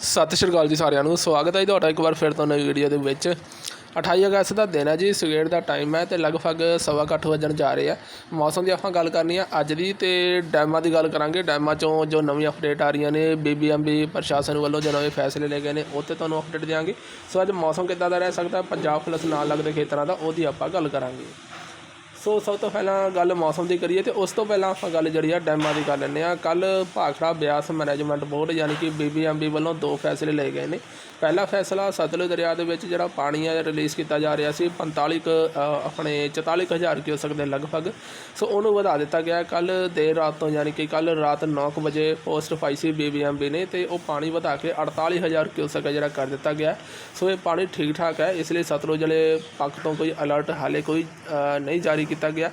ਸਤਿ ਸ਼੍ਰੀ ਅਕਾਲ ਜੀ ਸਾਰਿਆਂ ਨੂੰ, ਸਵਾਗਤ ਹੈ ਜੀ ਤੁਹਾਡਾ ਇੱਕ ਵਾਰ ਫਿਰ ਤੋਂ ਨਵੀਂ ਵੀਡੀਓ ਦੇ ਵਿੱਚ। 28 ਅਗਸਤ ਦਾ ਦਿਨ ਹੈ ਜੀ, ਸਵੇਰ ਦਾ ਟਾਈਮ ਹੈ ਤੇ ਲਗਭਗ ਸਵਾ ਕੁ ਅੱਠ ਵੱਜਣ ਜਾ ਰਹੇ ਆ। ਮੌਸਮ ਦੀ ਆਪਾਂ ਗੱਲ ਕਰਨੀ ਆ ਅੱਜ ਦੀ ਤੇ ਡੈਮਾਂ ਦੀ ਗੱਲ ਕਰਾਂਗੇ। ਡੈਮਾਂ ਚੋਂ ਜੋ ਨਵੀਂ ਅਪਡੇਟ ਆ ਰਹੀਆਂ ਨੇ ਬੀਬੀਐਮਬੀ ਪ੍ਰਸ਼ਾਸਨ ਵੱਲੋਂ ਜੋ ਨਵੇਂ ਫੈਸਲੇ ਲਏ ਗਏ ਨੇ, ਉਹ 'ਤੇ ਤੁਹਾਨੂੰ ਅਪਡੇਟ ਦਿਆਂਗੇ। ਸੋ ਅੱਜ ਮੌਸਮ ਕਿੱਦਾਂ ਦਾ ਰਹਿ ਸਕਦਾ? ਪੰਜਾਬ ਪਲਸ ਨਾਲ ਲੱਗਦੇ ਖੇਤਰਾਂ ਦਾ, ਉਹਦੀ ਆਪਾਂ ਗੱਲ ਕਰਾਂਗੇ। ਸੋ ਸਭ ਤੋਂ ਪਹਿਲਾਂ ਗੱਲ ਮੌਸਮ ਦੀ ਕਰੀਏ ਤੇ ਉਸ ਤੋਂ ਪਹਿਲਾਂ ਆਪਾਂ ਗੱਲ ਜਿਹੜੀ ਆ ਡੈਮਾਂ ਦੀ ਕਰ ਲੈਂਦੇ ਆ ਕੱਲ ਭਾਖੜਾ ਬਿਆਸ ਮੈਨੇਜਮੈਂਟ ਬੋਰਡ ਯਾਨੀ ਕਿ ਬੀਬੀਐਮਬੀ ਵੱਲੋਂ ਦੋ ਫੈਸਲੇ ਲਏ ਗਏ ਨੇ। ਪਹਿਲਾ ਫੈਸਲਾ ਸਤਲੁਜ ਦਰਿਆ ਦੇ ਵਿੱਚ ਜਿਹੜਾ ਪਾਣੀ ਆ ਰਿਲੀਜ਼ ਕੀਤਾ ਜਾ ਰਿਹਾ ਸੀ 45 ਕੁ, ਅ, ਆਪਣੇ 44000 ਕਿਊਸਕ ਦੇ ਲਗਭਗ। ਸੋ ਉਹਨੂੰ ਵਧਾ ਦਿੱਤਾ ਗਿਆ। ਕੱਲ ਦੇਰ ਰਾਤ ਤੋਂ ਯਾਨੀ ਕਿ ਕੱਲ ਰਾਤ 9 ਕੁ ਵਜੇ ਪੋਸਟ ਪਾਈ ਸੀ ਬੀਬੀਐਮਬੀ ਨੇ ਤੇ ਉਹ ਪਾਣੀ ਵਧਾ ਕੇ 48000 ਕਿਊਸਕ ਜਿਹੜਾ ਕਰ ਦਿੱਤਾ ਗਿਆ। ਸੋ ਇਹ ਪਾਣੀ ਠੀਕ ਠਾਕ ਹੈ। ਇਸ ਲਈ ਸਤਲੁਜ ਵਾਲੇ ਪੱਖ ਤੋਂ ਕੋਈ ਅਲਰਟ ਹਾਲੇ ਕੋਈ ਨਹੀਂ ਜਾਰੀ ਕੀਤਾ ਗਿਆ।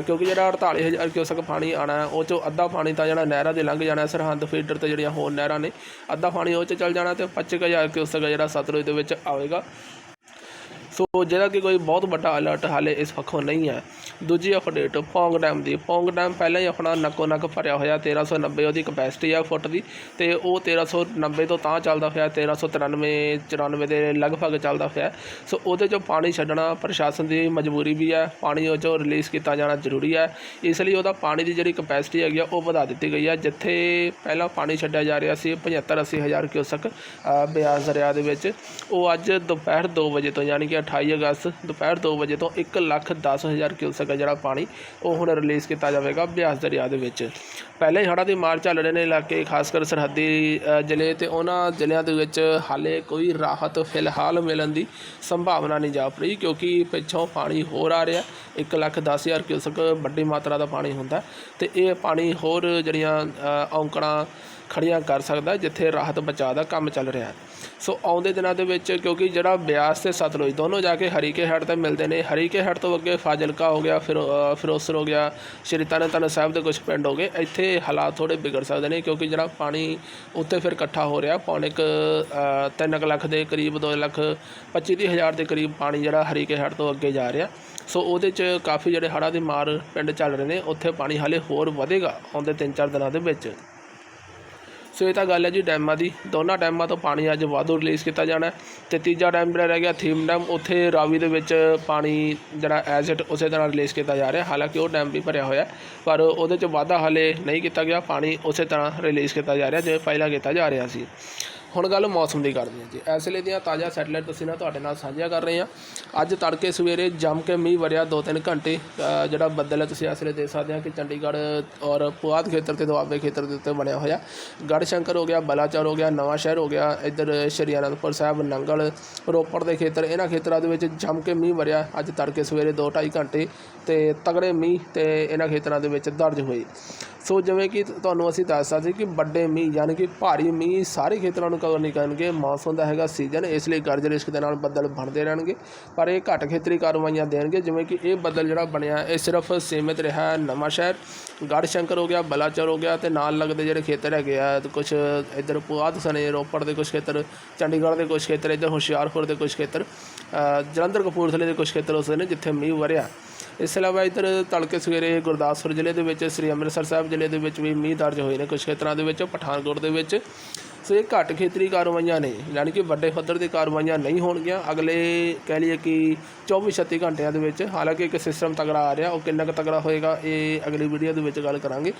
ਕਿਉਂਕਿ ਜਿਹੜਾ 48000 ਕਿਊਸਕ ਪਾਣੀ ਆਣਾ ਉਹ ਚੋਂ ਅੱਧਾ ਪਾਣੀ ਤਾਂ ਜਿਹੜਾ ਨਹਿਰਾਂ ਦੇ ਲੰਘ ਜਾਣਾ ਸਰਹੰਦ ਫੀਡਰ ਤੇ ਜਿਹੜੀਆਂ ਹੋਰ ਨਹਿਰਾਂ ਨੇ, ਅੱਧਾ ਪਾਣੀ ਉਹ ਚ ਚੱਲ ਜਾਣਾ ਤੇ 25000 ਕਿਊਸਕ ਜਿਹੜਾ ਸਤਲੁਜ ਦੇ ਵਿੱਚ ਆਵੇਗਾ। ਸੋ ਜਿਹੜਾ ਕਿ ਕੋਈ ਬਹੁਤ ਵੱਡਾ ਅਲਰਟ ਹਾਲੇ ਇਸ ਪੱਖੋਂ ਨਹੀਂ ਹੈ। ਦੂਜੀ ਅਪਡੇਟ ਪੌਂਗ ਡੈਮ ਦੀ। ਪੌਂਗ ਡੈਮ ਪਹਿਲਾਂ ਹੀ ਆਪਣਾ ਨੱਕੋ ਨੱਕ ਭਰਿਆ ਹੋਇਆ 1390 ਉਹਦੀ ਕਪੈਸਿਟੀ ਆ ਫੁੱਟ ਦੀ ਤੇ ਉਹ 1390 ਤੋਂ ਤਾਂ ਚੱਲਦਾ ਪਿਆ 1393 94 ਦੇ ਲਗਭਗ ਚੱਲਦਾ ਹੋਇਆ। ਸੋ ਉਹਦੇ ਚੋਂ ਪਾਣੀ ਛੱਡਣਾ ਪ੍ਰਸ਼ਾਸਨ ਦੀ ਮਜਬੂਰੀ ਵੀ ਹੈ ਪਾਣੀ ਉਹ ਚੋਂ ਰਿਲੀਜ਼ ਕੀਤਾ ਜਾਣਾ ਜ਼ਰੂਰੀ ਹੈ। ਇਸ ਲਈ ਉਹਦਾ ਪਾਣੀ ਦੀ ਜਿਹੜੀ ਕਪੈਸਿਟੀ ਹੈਗੀ ਆ ਉਹ ਵਧਾ ਦਿੱਤੀ ਗਈ ਹੈ। ਜਿੱਥੇ ਪਹਿਲਾਂ ਪਾਣੀ ਛੱਡਿਆ ਜਾ ਰਿਹਾ ਸੀ 75 80 ਹਜ਼ਾਰ ਕਿਊਸਕ ਅ, ਬਿਆਸ ਦਰਿਆ ਦੇ ਵਿੱਚ ਉਹ ਅੱਜ ਦੁਪਹਿਰ 2 ਵਜੇ ਤੋਂ ਯਾਨੀ ਕਿ 28 ਅਗਸਤ ਦੁਪਹਿਰ 2 ਵਜੇ ਤੋਂ 1 ਲੱਖ 10 ਹਜ਼ਾਰ ਕਿਊਸਕ ਹੈ ਜਿਹੜਾ ਪਾਣੀ ਉਹ ਹੁਣ ਰਿਲੀਜ਼ ਕੀਤਾ ਜਾਵੇਗਾ ਬਿਆਸ ਦਰਿਆ ਦੇ ਵਿੱਚ। ਪਹਿਲੇ ਹੀ ਹੜ੍ਹਾਂ ਦੀ ਮਾਰ ਚੱਲ ਰਹੇ ਨੇ ਇਲਾਕੇ ਖਾਸ ਕਰ ਸਰਹੱਦੀ ਜ਼ਿਲ੍ਹੇ ਤੇ ਉਹਨਾਂ ਜ਼ਿਲ੍ਹਿਆਂ ਦੇ ਵਿੱਚ ਹਾਲੇ ਕੋਈ ਰਾਹਤ ਫਿਲਹਾਲ ਮਿਲਣ ਦੀ ਸੰਭਾਵਨਾ ਨਹੀਂ ਜਾਪ ਰਹੀ ਕਿਉਂਕਿ ਪਿੱਛੋਂ ਪਾਣੀ ਹੋਰ ਆ ਰਿਹਾ। 1 ਲੱਖ 10 ਹਜ਼ਾਰ ਕਿਊਸਕ ਵੱਡੀ ਮਾਤਰਾ ਦਾ ਪਾਣੀ ਹੁੰਦਾ ਤੇ ਇਹ ਪਾਣੀ ਹੋਰ ਜਿਹੜੀਆਂ ਔਂਕੜਾਂ ਖੜੀਆਂ ਕਰ ਸਕਦਾ ਜਿੱਥੇ ਰਾਹਤ ਬਚਾਅ ਦਾ ਕੰਮ ਚੱਲ ਰਿਹਾ ਹੈ। ਸੋ ਆਉਂਦੇ ਦਿਨਾਂ ਦੇ ਵਿੱਚ ਕਿਉਂਕਿ ਜਿਹੜਾ ਬਿਆਸ ਤੇ ਸਤਲੁਜ ਦੋਨੋਂ ਜਾ ਕੇ ਹਰੀਕੇ ਹੈਡ ਤੇ ਮਿਲਦੇ ਨੇ। ਹਰੀਕੇ ਹੈਡ ਤੋਂ ਅੱਗੇ ਫਾਜ਼ਿਲਕਾ ਹੋ ਗਿਆ, ਫਿਰ ਫਿਰੋਸਰ ਹੋ ਗਿਆ, ਸ਼੍ਰੀ ਤਰਨਤਾਰਨ ਸਾਹਿਬ ਦੇ ਕੁਝ ਪਿੰਡ ਹੋ ਗਏ। ਇੱਥੇ ਹਾਲਾਤ ਥੋੜੇ ਵਿਗੜ ਸਕਦੇ ਨੇ ਕਿਉਂਕਿ ਜਿਹੜਾ ਪਾਣੀ ਉੱਤੇ ਫਿਰ ਇਕੱਠਾ ਹੋ ਰਿਹਾ, ਪੌਣੇ ਕੁ 3 ਲੱਖ ਦੇ ਕਰੀਬ 2 ਲੱਖ 25 ਹਜ਼ਾਰ ਦੇ ਕਰੀਬ ਪਾਣੀ ਜਿਹੜਾ ਹਰੀਕੇ ਹੈਡ ਤੋਂ ਅੱਗੇ ਜਾ ਰਿਹਾ। ਸੋ ਉਹਦੇ 'ਚ ਕਾਫੀ ਜਿਹੜੇ ਹੜ੍ਹਾਂ ਦੀ ਮਾਰ ਪਿੰਡ ਚੱਲ ਰਹੇ ਨੇ, ਉੱਥੇ ਪਾਣੀ ਹਾਲੇ ਹੋਰ ਵਧੇਗਾ ਆਉਂਦੇ 3-4 ਦਿਨਾਂ ਦੇ ਵਿੱਚ। ਸੋ ਇਹ ਤਾਂ ਗੱਲ ਹੈ ਜੀ ਡੈਮਾਂ ਦੀ। ਦੋਨਾਂ ਡੈਮਾਂ ਤੋਂ ਪਾਣੀ ਅੱਜ ਵਾਧੂ ਰਿਲੀਜ਼ ਕੀਤਾ ਜਾਣਾ ਹੈ। ਤੇ ਤੀਜਾ ਡੈਮ ਜਿਹੜਾ ਰਹਿ ਗਿਆ ਥੀਮ ਡੈਮ, ਉੱਥੇ ਰਾਵੀ ਦੇ ਵਿੱਚ ਪਾਣੀ ਜਿਹੜਾ ਐਜ਼ ਇਟ ਉਸੇ ਤਰ੍ਹਾਂ ਰਿਲੀਜ਼ ਕੀਤਾ ਜਾ ਰਿਹਾ ਹਾਲਾਂਕਿ ਉਹ ਡੈਮ ਵੀ ਭਰਿਆ ਹੋਇਆ ਪਰ ਉਹਦੇ 'ਚ ਵਾਧਾ ਹਾਲੇ ਨਹੀਂ ਕੀਤਾ ਗਿਆ। ਪਾਣੀ ਉਸੇ ਤਰ੍ਹਾਂ ਰਿਲੀਜ਼ ਕੀਤਾ ਜਾ ਰਿਹਾ ਜਿਵੇਂ ਪਹਿਲਾਂ ਕੀਤਾ ਜਾ ਰਿਹਾ ਸੀ। ਹੁਣ ਗੱਲ ਮੌਸਮ ਦੀ ਕਰਦੇ ਹਾਂ ਜੀ। ਇਸ ਵੇਲੇ ਦੀਆਂ ਤਾਜ਼ਾ ਸੈਟਲਾਈਟ ਤਸਵੀਰਾਂ ਤੁਹਾਡੇ ਨਾਲ ਸਾਂਝੀਆਂ ਕਰ ਰਹੇ ਹਾਂ। ਅੱਜ ਤੜਕੇ ਸਵੇਰੇ ਜੰਮ ਕੇ ਮੀਂਹ ਵਰਿਆ 2-3 ਘੰਟੇ। ਜਿਹੜਾ ਬੱਦਲ ਹੈ, ਤੁਸੀਂ ਇਸ ਵੇਲੇ ਦੇਖ ਸਕਦੇ ਹਾਂ ਕਿ ਚੰਡੀਗੜ੍ਹ ਔਰ ਪੁਆਧ ਖੇਤਰ ਤੇ ਦੁਆਬੇ ਖੇਤਰ ਦੇ ਉੱਤੇ ਬਣਿਆ ਹੋਇਆ। ਗੜ੍ਹ ਸ਼ੰਕਰ ਹੋ ਗਿਆ, ਬਲਾਚੌਰ ਹੋ ਗਿਆ, ਨਵਾਂ ਸ਼ਹਿਰ ਹੋ ਗਿਆ, ਇੱਧਰ ਸ਼੍ਰੀ ਅਨੰਦਪੁਰ ਸਾਹਿਬ, ਨੰਗਲ, ਰੋਪੜ ਦੇ ਖੇਤਰ, ਇਹਨਾਂ ਖੇਤਰਾਂ ਦੇ ਵਿੱਚ ਜੰਮ ਕੇ ਮੀਂਹ ਵਰਿਆ ਅੱਜ ਤੜਕੇ ਸਵੇਰੇ 2-2.5 ਘੰਟੇ ਤੇ ਤਗੜੇ ਮੀਂਹ ਤੇ ਇਹਨਾਂ ਖੇਤਰਾਂ ਦੇ ਵਿੱਚ ਦਰਜ ਹੋਏ। ਸੋ ਜਿਵੇਂ ਕਿ ਤੁਹਾਨੂੰ ਅਸੀਂ ਦੱਸ ਸਕਦੇ ਕਿ ਵੱਡੇ ਮੀਂਹ ਯਾਨੀ ਕਿ ਭਾਰੀ ਮੀਂਹ ਸਾਰੇ ਖੇਤਰਾਂ ਨੂੰ ਕਵਰ ਨਹੀਂ ਕਰਨਗੇ ਮੌਨਸੂਨ ਦਾ ਹੈਗਾ ਸੀਜ਼ਨ, ਇਸ ਲਈ ਗਰਜ ਰਿਸ਼ਕ ਦੇ ਨਾਲ ਬੱਦਲ ਬਣਦੇ ਰਹਿਣਗੇ, ਪਰ ਇਹ ਘੱਟ ਖੇਤਰੀ ਕਾਰਵਾਈਆਂ ਦੇਣਗੇ, ਜਿਵੇਂ ਕਿ ਇਹ ਬੱਦਲ ਜਿਹੜਾ ਬਣਿਆ, ਇਹ ਸਿਰਫ ਸੀਮਿਤ ਰਿਹਾ ਨਵਾਂ ਸ਼ਹਿਰ ਗੜ੍ਹ ਸ਼ੰਕਰ ਹੋ ਗਿਆ, ਬਲਾਚੌਰ ਹੋ ਗਿਆ ਤੇ ਨਾਲ ਲੱਗਦੇ ਜਿਹੜੇ ਖੇਤਰ ਹੈਗੇ ਆ, ਤੇ ਕੁਝ ਇੱਧਰ ਪੁਆਧ ਸਨੇ ਰੋਪੜ ਦੇ ਕੁਝ ਖੇਤਰ, ਚੰਡੀਗੜ੍ਹ ਦੇ ਕੁਝ ਖੇਤਰ, ਇੱਧਰ ਹੁਸ਼ਿਆਰਪੁਰ ਦੇ ਕੁਝ ਖੇਤਰ ਜਲੰਧਰ ਕਪੂਰਥਲੇ ਦੇ ਕੁਝ ਖੇਤਰ ਉਸਦੇ ਨੇ ਜਿੱਥੇ ਮੀਂਹ ਵਰਿਆ। ਇਸ ਤੋਂ ਇਲਾਵਾ ਇੱਧਰ ਤੜਕੇ ਸਵੇਰੇ ਗੁਰਦਾਸਪੁਰ ਜ਼ਿਲ੍ਹੇ ਦੇ ਵਿੱਚ ਸ੍ਰੀ ਅੰਮ੍ਰਿਤਸਰ ਸਾਹਿਬ ਜ਼ਿਲ੍ਹੇ ਦੇ ਵਿੱਚ ਵੀ ਮੀਂਹ ਦਰਜ ਹੋਏ ਨੇ। ਕੁਝ ਖੇਤਰਾਂ ਦੇ ਵਿੱਚ, ਪਠਾਨਕੋਟ ਦੇ ਵਿੱਚ ਸੋ ਇਹ ਘੱਟ ਖੇਤਰੀ ਕਾਰਵਾਈਆਂ ਨੇ, ਯਾਨੀ ਕਿ ਵੱਡੇ ਪੱਧਰ ਦੀ ਕਾਰਵਾਈਆਂ ਨਹੀਂ ਹੋਣਗੀਆਂ। ਅਗਲੇ ਕਹਿ ਲਈਏ ਕਿ 24-36 ਘੰਟਿਆਂ ਦੇ ਵਿੱਚ, ਹਾਲਾਂਕਿ ਇੱਕ ਸਿਸਟਮ ਤਗੜਾ ਆ ਰਿਹਾ, ਉਹ ਕਿੰਨਾ ਕੁ ਤਗੜਾ ਹੋਏਗਾ, ਇਹ ਅਗਲੀ ਵੀਡੀਓ ਦੇ ਵਿੱਚ ਗੱਲ ਕਰਾਂਗੇ।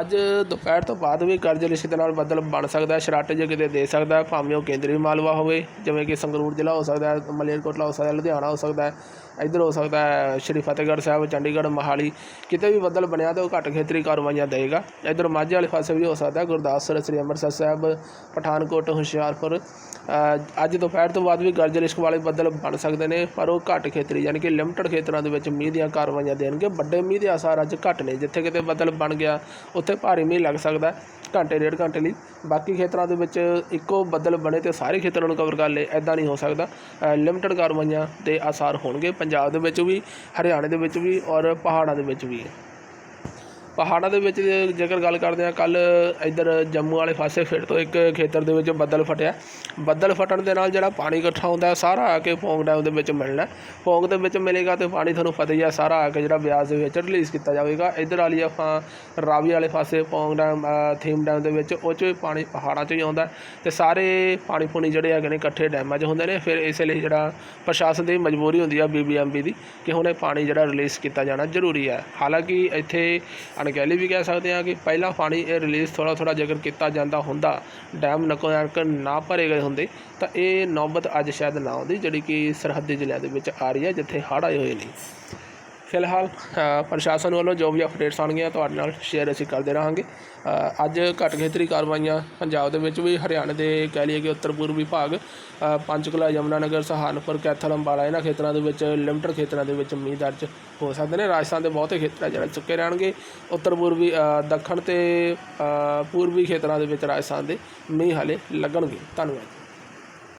ਅੱਜ ਦੁਪਹਿਰ ਤੋਂ ਬਾਅਦ ਵੀ ਕਰਜ਼ ਲਿਸ਼ਕ ਦੇ ਨਾਲ ਬੱਦਲ ਬਣ ਸਕਦਾ ਸ਼ਰਾਟੇ ਜੇ ਕਿਤੇ ਦੇ ਸਕਦਾ ਭਾਵੇਂ ਉਹ ਕੇਂਦਰੀ ਮਾਲਵਾ ਹੋਵੇ, ਜਿਵੇਂ ਕਿ ਸੰਗਰੂਰ ਜ਼ਿਲ੍ਹਾ ਹੋ ਸਕਦਾ ਮਲੇਰਕੋਟਲਾ ਹੋ ਸਕਦਾ ਲੁਧਿਆਣਾ ਹੋ ਸਕਦਾ ਇੱਧਰ ਹੋ ਸਕਦਾ ਸ਼੍ਰੀ ਫਤਿਹਗੜ੍ਹ ਸਾਹਿਬ, ਚੰਡੀਗੜ੍ਹ, ਮਹਾਲੀ, ਕਿਤੇ ਵੀ ਬੱਦਲ ਬਣਿਆ ਤਾਂ ਉਹ ਘੱਟ ਖੇਤਰੀ ਕਾਰਵਾਈਆਂ ਦੇਗਾ। ਇੱਧਰ ਮਾਝੇ ਵਾਲੇ ਪਾਸੇ ਵੀ ਹੋ ਸਕਦਾ ਹੈ, ਗੁਰਦਾਸਪੁਰ, ਸ੍ਰੀ ਅੰਮ੍ਰਿਤਸਰ ਸਾਹਿਬ, ਪਠਾਨਕੋਟ, ਹੁਸ਼ਿਆਰਪੁਰ ਅੱਜ ਦੁਪਹਿਰ ਤੋਂ ਬਾਅਦ ਵੀ ਗਰਜ ਰਿਸ਼ਕ ਵਾਲੇ ਬੱਦਲ ਬਣ ਸਕਦੇ ਨੇ, ਪਰ ਉਹ ਘੱਟ ਖੇਤਰੀ, ਯਾਨੀ ਕਿ ਲਿਮਟਡ ਖੇਤਰਾਂ ਦੇ ਵਿੱਚ ਮੀਂਹ ਦੀਆਂ ਕਾਰਵਾਈਆਂ ਦੇਣਗੇ, ਵੱਡੇ ਮੀਂਹ ਦੇ ਆਸਾਰ ਅੱਜ ਘੱਟ ਨੇ, ਜਿੱਥੇ ਕਿਤੇ ਬੱਦਲ ਬਣ ਗਿਆ ਉੱਥੇ ਭਾਰੀ ਮੀਂਹ ਲੱਗ ਸਕਦਾ ਘੰਟੇ ਡੇਢ ਘੰਟੇ ਲਈ। ਬਾਕੀ ਖੇਤਰਾਂ ਦੇ ਵਿੱਚ ਇੱਕੋ ਬੱਦਲ ਬਣੇ ਤੇ ਸਾਰੇ ਖੇਤਰਾਂ ਨੂੰ ਕਵਰ ਕਰ ਲੇ ਐਦਾਂ ਨਹੀਂ ਹੋ ਸਕਦਾ। ਲਿਮਟਡ ਕਾਰਵਾਈਆਂ ਦੇ ਆਸਾਰ ਹੋਣਗੇ, ਪੰਜਾਬ ਦੇ ਵਿੱਚ ਵੀ, ਹਰਿਆਣੇ ਦੇ ਵਿੱਚ ਵੀ ਔਰ ਪਹਾੜਾਂ ਦੇ ਵਿੱਚ ਵੀ। ਪਹਾੜਾਂ ਦੇ ਵਿੱਚ ਜੇਕਰ ਗੱਲ ਕਰਦੇ ਹਾਂ ਕੱਲ ਇੱਧਰ ਜੰਮੂ ਵਾਲੇ ਪਾਸੇ ਫਿਰ ਤੋਂ ਇੱਕ ਖੇਤਰ ਦੇ ਵਿੱਚ ਬੱਦਲ ਫਟਿਆ। ਬੱਦਲ ਫਟਣ ਦੇ ਨਾਲ ਜਿਹੜਾ ਪਾਣੀ ਇਕੱਠਾ ਹੁੰਦਾ, ਸਾਰਾ ਆ ਕੇ ਪੌਂਗ ਡੈਮ ਦੇ ਵਿੱਚ ਮਿਲਣਾ। ਹੈ। ਦੇ ਵਿੱਚ ਮਿਲੇਗਾ ਤੇ ਪਾਣੀ ਤੁਹਾਨੂੰ ਪਤਾ ਹੀ ਆ, ਸਾਰਾ ਆ ਕੇ ਜਿਹੜਾ ਬਿਆਸ ਦੇ ਵਿੱਚ ਰਿਲੀਜ਼ ਕੀਤਾ ਜਾਵੇਗਾ। ਇੱਧਰ ਵਾਲੀ ਆਪਾਂ ਰਾਵੀ ਵਾਲੇ ਪਾਸੇ ਪੌਂਗ ਡੈਮ ਥੀਮ ਡੈਮ ਦੇ ਵਿੱਚ ਉਹ 'ਚ ਵੀ ਪਾਣੀ ਪਹਾੜਾਂ 'ਚੋਂ ਹੀ ਆਉਂਦਾ। ਹੈ ਤੇ ਸਾਰੇ ਪਾਣੀ ਪੂਣੀ ਜਿਹੜੇ ਹੈਗੇ ਨੇ ਇਕੱਠੇ ਡੈਮਾਂ 'ਚ ਹੁੰਦੇ ਨੇ। ਫਿਰ ਇਸ ਲਈ ਜਿਹੜਾ ਪ੍ਰਸ਼ਾਸਨ ਦੀ ਮਜਬੂਰੀ ਹੁੰਦੀ ਆ ਬੀਬੀਐਮਬੀ ਦੀ, ਕਿ ਹੁਣ ਇਹ ਪਾਣੀ ਜਿਹੜਾ ਰਿਲੀਜ਼ ਕੀਤਾ ਜਾਣਾ ਜ਼ਰੂਰੀ ਹੈ ਹਾਲਾਂਕਿ ਇੱਥੇ ਅਣਗਹਿਲੀ ਵੀ ਕਹਿ ਸਕਦੇ ਹਾਂ ਕਿ ਪਹਿਲਾਂ ਪਾਣੀ ਇਹ ਰਿਲੀਜ਼ ਥੋੜ੍ਹਾ ਥੋੜ੍ਹਾ ਜੇਕਰ ਕੀਤਾ ਜਾਂਦਾ ਹੁੰਦਾ ਡੈਮ ਨਕੋ ਨਾ ਭਰੇ ਗਏ ਹੁੰਦੇ, ਤਾਂ ਇਹ ਨੌਬਤ ਅੱਜ ਸ਼ਾਇਦ ਨਾ ਆਉਂਦੀ ਜਿਹੜੀ ਕਿ ਸਰਹੱਦੀ ਜ਼ਿਲ੍ਹਿਆਂ ਦੇ ਵਿੱਚ ਆ ਰਹੀ ਹੈ, ਜਿੱਥੇ ਹੜ੍ਹ ਆਏ ਹੋਏ ਨੇ। ਫਿਲਹਾਲ ਪ੍ਰਸ਼ਾਸਨ ਵੱਲੋਂ ਜੋ ਵੀ ਅਪਡੇਟਸ ਆਉਣਗੀਆਂ ਤੁਹਾਡੇ ਨਾਲ ਸ਼ੇਅਰ ਅਸੀਂ ਕਰਦੇ ਰਹਾਂਗੇ। ਅੱਜ ਘੱਟ ਖੇਤਰੀ ਕਾਰਵਾਈਆਂ ਪੰਜਾਬ ਦੇ ਵਿੱਚ ਵੀ ਹਰਿਆਣਾ ਦੇ ਕਹਿ ਲਈਏ ਕਿ ਉੱਤਰ ਪੂਰਬੀ ਭਾਗ ਅ, ਪੰਚਕੂਲਾ ਯਮੁਨਾਨਗਰ ਸਹਾਰਨਪੁਰ ਕੈਥਲ ਅੰਬਾਲਾ ਇਹਨਾਂ ਖੇਤਰਾਂ ਦੇ ਵਿੱਚ ਲਿਮਟਡ ਖੇਤਰਾਂ ਦੇ ਵਿੱਚ ਮੀਂਹ ਦਰਜ ਹੋ ਸਕਦੇ ਨੇ। ਰਾਜਸਥਾਨ ਦੇ ਬਹੁਤੇ ਖੇਤਰ ਜਿਹੜੇ ਚੁੱਕੇ ਰਹਿਣਗੇ। ਉੱਤਰ ਪੂਰਬੀ ਦੱਖਣ ਤੇ ਪੂਰਬੀ ਖੇਤਰਾਂ ਦੇ ਵਿੱਚ ਰਾਜਸਥਾਨ ਦੇ ਮੀਂਹ ਹਾਲੇ ਲੱਗਣਗੇ। ਧੰਨਵਾਦ।